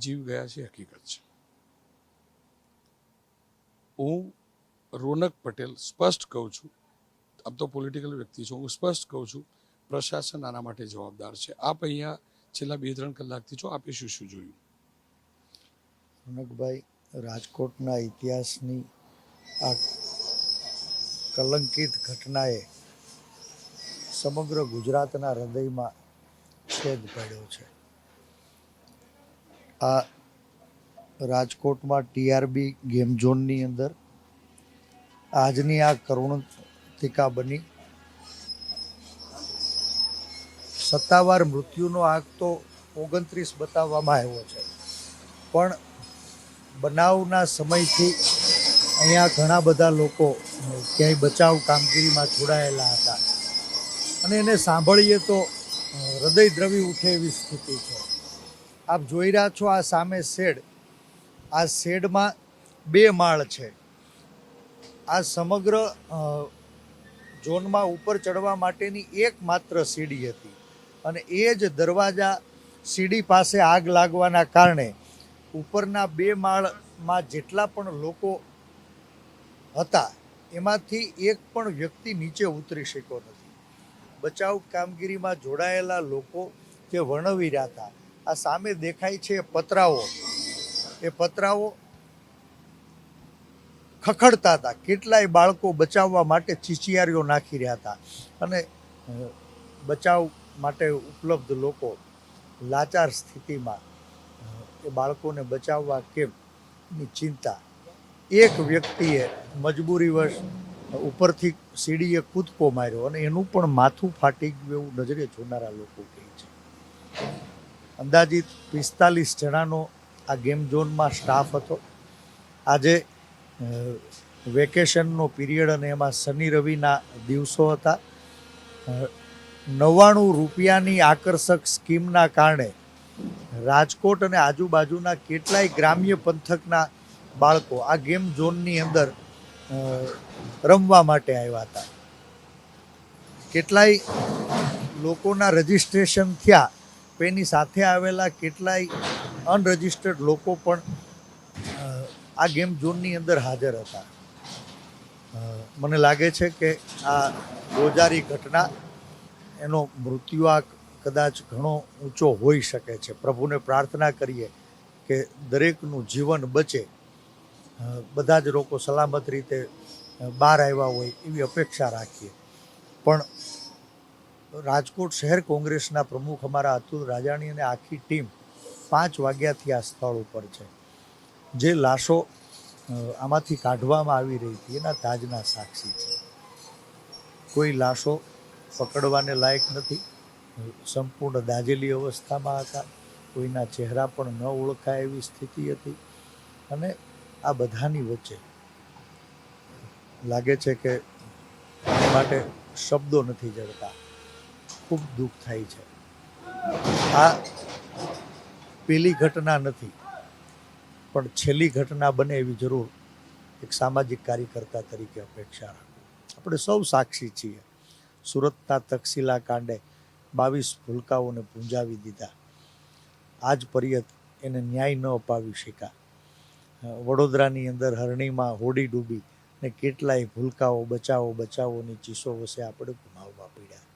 જીવ ગયા છે, હકીકત છે. હું રોનક પટેલ સ્પષ્ટ કહું છું, આમ તો પોલિટિકલ વ્યક્તિ છું, હું સ્પષ્ટ કહું છું, પ્રશાસન આના માટે જવાબદાર છે. આપ અહીંયા છેલ્લા બે ત્રણ કલાકથી છો આપે શું શું જોયું? રોનકભાઈ, રાજકોટના ઇતિહાસની આ કલંકિત ઘટનાએ સમગ્ર ગુજરાતના હૃદયમાં છેદ પડ્યો છે. આ રાજકોટમાં ટીઆરબી ગેમ ઝોનની અંદર આજની આ કરુણતિકા બની. સત્તાવાર મૃત્યુનો આંક તો ઓગણત્રીસ બતાવવામાં આવ્યો છે. પણ બનાવના સમયથી અહીંયા ઘણા બધા લોકો ક્યાંય બચાવ કામગીરીમાં જોડાયેલા હતા. અને એને સાંભળીએ તો હૃદય દ્રવી ઉઠે એવી સ્થિતિ છે. આપ જોઈ રહ્યા છો આ સામે શેડ. આ શેડમાં બે માળ છે. આ સમગ્ર ઝોનમાં ઉપર ચડવા માટેની એકમાત્ર સીડી હતી. અને એ જ દરવાજા સીડી પાસે આગ લાગવાના કારણે ઉપરના બે માળમાં જેટલા પણ લોકો હતા, એમાંથી એક પણ વ્યક્તિ નીચે ઉતરી શક્યો નથી. બચાવ કામગીરીમાં જોડાયેલા લોકો જે વર્ણવી રહ્યા હતા આ સામે દેખાય છે પતરાઓ. એ પતરાઓ ખખડતા હતા. કેટલાય બાળકો બચાવવા માટે ચીચિયારીઓ નાખી રહ્યા હતા. અને બચાવ માટે ઉપલબ્ધ લોકો લાચાર સ્થિતિમાં એ બાળકોને બચાવવા કેમ? ની ચિંતા. એક વ્યક્તિએ મજબૂરીવશ ઉપરથી સીડીએ કૂદકો માર્યો અને એનું પણ માથું ફાટી ગયું એવું નજરે જોનારા લોકો કહે છે. અંદાજિત પિસ્તાલીસ જણાનો આ ગેમ ઝોનમાં સ્ટાફ હતો. આજે વેકેશનનો પીરિયડ અને એમાં શનિ રવિના દિવસો હતા. નવ્વાણું રૂપિયાની આકર્ષક સ્કીમના કારણે રાજકોટ અને આજુબાજુના કેટલાય ગ્રામ્ય પંથકના બાળકો આ ગેમ ઝોનની અંદર રમવા માટે આવ્યા હતા. કેટલાય લોકોના રજિસ્ટ્રેશન થયા એની સાથે આવેલા કેટલાય અનરજિસ્ટર્ડ લોકો પણ આ ગેમ ઝોનની અંદર હાજર હતા. મને લાગે છે કે આ રોજારી ઘટના, એનો મૃત્યુઆંક કદાચ ઘણો ઊંચો હોઈ શકે છે. પ્રભુને પ્રાર્થના કરીએ કે દરેકનું જીવન બચે. બધા જ લોકો સલામત રીતે બહાર આવ્યા હોય એવી અપેક્ષા રાખીએ. પણ રાજકોટ શહેર કોંગ્રેસના પ્રમુખ અમારા અતુલ રાજાણી અને આખી ટીમ પાંચ વાગ્યાથી આ સ્થળ ઉપર છે. જે લાશો આમાંથી કાઢવામાં આવી રહી હતી, એના તાજના સાક્ષી છે. કોઈ લાશો પકડવાને લાયક નથી. સંપૂર્ણ દાજેલી અવસ્થામાં હતા. કોઈના ચહેરા પણ ન ઓળખાય એવી સ્થિતિ હતી. અને આ બધાની વચ્ચે લાગે છે કે માટે શબ્દો નથી જડતા. ખૂબ દુઃખ થાય છે. આ પેલી ઘટના નથી, પણ છેલ્લી ઘટના બને એવી જરૂર એક સામાજિક કાર્યકર્તા તરીકે અપેક્ષા રાખું. આપણે સૌ સાક્ષી છીએ. સુરતના તક્ષિલા કાંડે બાવીસ ભૂલકાઓને પૂંજાવી દીધા. આજ પર્યત એને ન્યાય ન અપાવી શક્યા. વડોદરાની અંદર હરણીમાં હોડી ડૂબી ને કેટલાય ભૂલકાઓ, બચાવો, બચાવોની ચીસો વસે આપણે ગુમાવવા પડ્યા.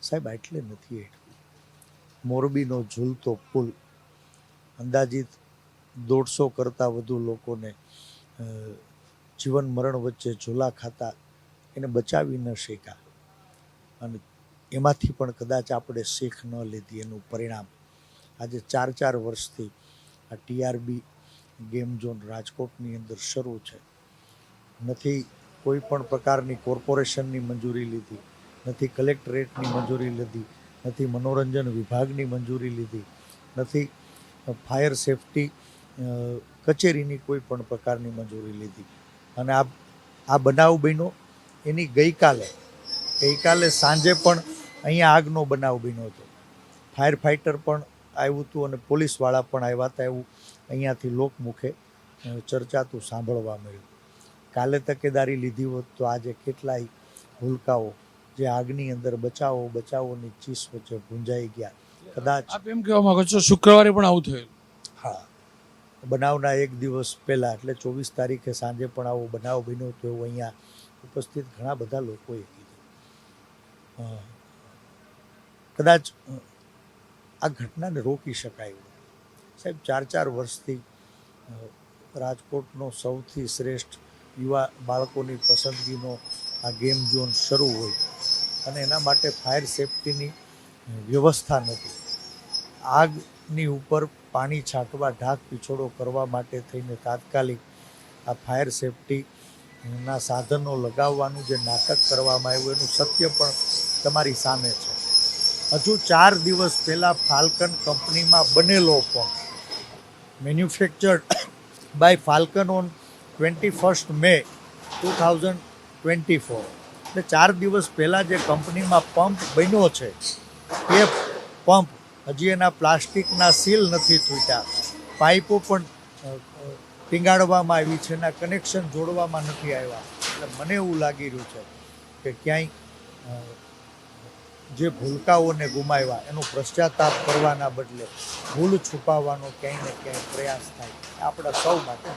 સાહેબ એટલે નથી એટલું મોરબીનો ઝૂલતો પુલ અંદાજિત દોઢસો કરતાં વધુ લોકોને જીવન મરણ વચ્ચે ઝૂલા ખાતા એને બચાવી ન શક્યા. અને એમાંથી પણ કદાચ આપણે શીખ ન લીધી એનું પરિણામ. આજે ચાર ચાર વર્ષથી આ ટીઆરબી ગેમ ઝોન રાજકોટની અંદર શરૂ છે. નથી કોઈ પણ પ્રકારની કોર્પોરેશનની મંજૂરી લીધી. નથી કલેક્ટરેટની મંજૂરી લીધી, નથી મનોરંજન વિભાગની મંજૂરી લીધી, નથી ફાયર સેફટી કચેરીની કોઈ પણ પ્રકારની મંજૂરી લીધી. અને આ આ બનાવ બન્યો. એની ગઈકાલે ગઈકાલે સાંજે પણ અહીંયા આગનો બનાવ બન્યો હતો. ફાયર ફાઇટર પણ આવ્યું હતું અને પોલીસવાળા પણ આવ્યા હતા એવું અહીંયાથી લોકમુખે ચર્ચાતું, સાંભળવા મળ્યું. કાલે તકેદારી લીધી હોત તો આજે કેટલાય ભૂલકાઓ જે આગની અંદર બચાવો બચાવોની ચીસ વચ્ચે ભૂંજાઈ ગયા. કદાચ આપ એમ કહેવા માંગો છો શુક્રવારે પણ આવું થયું? હા. બનાવના એક દિવસ પહેલાં એટલે ચોવીસ તારીખે સાંજે પણ આવો બનાવ બન્યો તો એવું અહીંયા ઉપસ્થિત ઘણા બધા લોકોએ કીધું. કદાચ આ ઘટનાને રોકી શકાય એવું. સાહેબ ચાર ચાર વર્ષથી રાજકોટનો સૌથી શ્રેષ્ઠ યુવા બાળકોની પસંદગીનો આ ગેમ ઝોન શરૂ હોય અને એના માટે ફાયર સેફટીની વ્યવસ્થા નથી. આગની ઉપર પાણી છાંટવા, ઢાક પીછોડો કરવા માટે થઈને તાત્કાલિક આ ફાયર સેફટીના સાધનો લગાવવાનું, જે નાટક કરવામાં આવ્યું, એનું સત્ય પણ તમારી સામે છે. હજુ ચાર દિવસ પહેલાં ફાલ્કન કંપનીમાં બનેલો પણ manufactured by Falcon on twenty first May two thousand twenty four. એટલે ચાર દિવસ પહેલાં જે કંપનીમાં પંપ બન્યો છે, એ પંપ હજી એના પ્લાસ્ટિકના સીલ નથી તૂટ્યા. પાઇપો પણ પીંગાડવામાં આવી છે એના કનેક્શન જોડવામાં નથી આવ્યા. એટલે મને એવું લાગી રહ્યું છે કે ક્યાંય જે ભૂલકાઓને ગુમાવ્યા, એનો પશ્ચાતાપ કરવાના બદલે ભૂલ છુપાવવાનો ક્યાંય ને ક્યાંય પ્રયાસ થાય. આપણા સૌ માટે